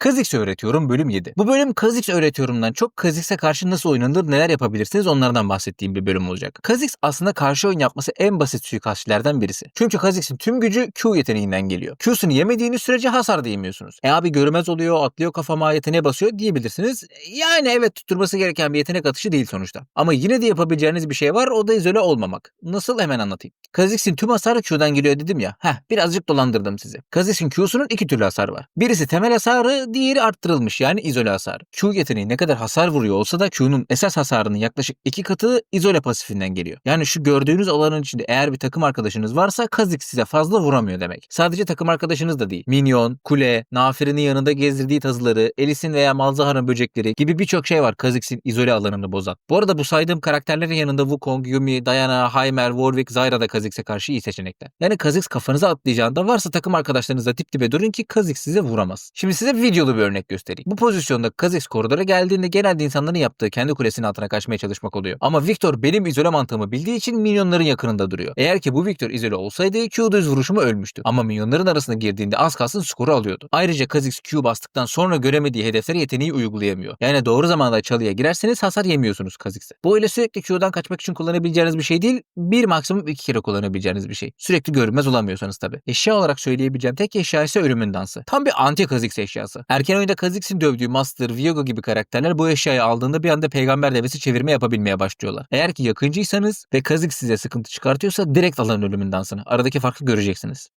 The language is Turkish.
Kha'Zix öğretiyorum bölüm 7. Bu bölüm Kha'Zix öğretiyorumdan çok Kha'Zix'e karşı nasıl oynanır neler yapabilirsiniz onlardan bahsettiğim bir bölüm olacak. Kha'Zix aslında karşı oyun yapması en basit suikastçilerden birisi. Çünkü Kha'Zix'in tüm gücü Q yeteneğinden geliyor. Q'sunu yemediğiniz sürece hasar da yemiyorsunuz. E abi görmez oluyor atlıyor kafama yeteneğe basıyor diyebilirsiniz. Yani evet tutturması gereken bir yetenek atışı değil sonuçta. Ama yine de yapabileceğiniz bir şey var o da izole olmamak. Nasıl hemen anlatayım. Kha'Zix'in tüm hasarı Q'dan geliyor dedim ya. Heh birazcık dolandırdım sizi. Kha'Zix'in Q'sunun iki türlü hasarı var. Birisi temel hasarı, diğeri arttırılmış yani izole hasar. Q yeteneği ne kadar hasar vuruyor olsa da Q'nun esas hasarının yaklaşık iki katı izole pasifinden geliyor. Yani şu gördüğünüz alanın içinde eğer bir takım arkadaşınız varsa Kha'Zix size fazla vuramıyor demek. Sadece takım arkadaşınız da değil. Minyon, kule, Nafir'in yanında gezdirdiği tazıları, Elis'in veya Malzahar'ın böcekleri gibi birçok şey var Kha'Zix'in izole alanını bozan. Bu arada bu saydığım karakterlerin yanında Wukong, Yumi, Diana, Heimer, Warwick, Zyra da Kha'Zix'e karşı iyi seçenekler. Yani Kha'Zix kafanıza atlayacağında varsa takım arkadaşlarınızla dip dibe durun ki Kha'Zix size vuramaz. Şimdi size videolu bir örnek göstereyim. Bu pozisyonda Kha'Zix koridora geldiğinde genelde insanların yaptığı kendi kulesinin altına kaçmaya çalışmak oluyor. Ama Victor benim izole mantığımı bildiği için minyonların yakınında duruyor. Eğer ki bu Victor izole olsaydı Q düz vuruşumu ölmüştü. Ama minyonların arasına girdiğinde az kalsın skoru alıyordu. Ayrıca Kha'Zix Q bastıktan sonra göremediği hedeflere yeteneği uygulayamıyor. Yani doğru zamanda çalıya girerseniz hasar yemiyorsunuz Kha'Zix'e. Bu öyle sürekli Q'dan kaçmak için kullanabileceğiniz bir şey değil. Bir maksimum iki kere kullanabileceğiniz bir şey. Sürekli görünmez olamıyorsanız tabii. Eşya olarak söyleyebileceğim tek eşya ise ölümün dansı. Tam bir anti Kha'Zix eşyası. Erken oyunda Kha'Zix'in dövdüğü Master, Viego gibi karakterler bu eşyayı aldığında bir anda peygamber devesi çevirme yapabilmeye başlıyorlar. Eğer ki yakıncıysanız ve Kha'Zix size sıkıntı çıkartıyorsa direkt alın ölümün dansını. Aradaki farkı göreceksiniz.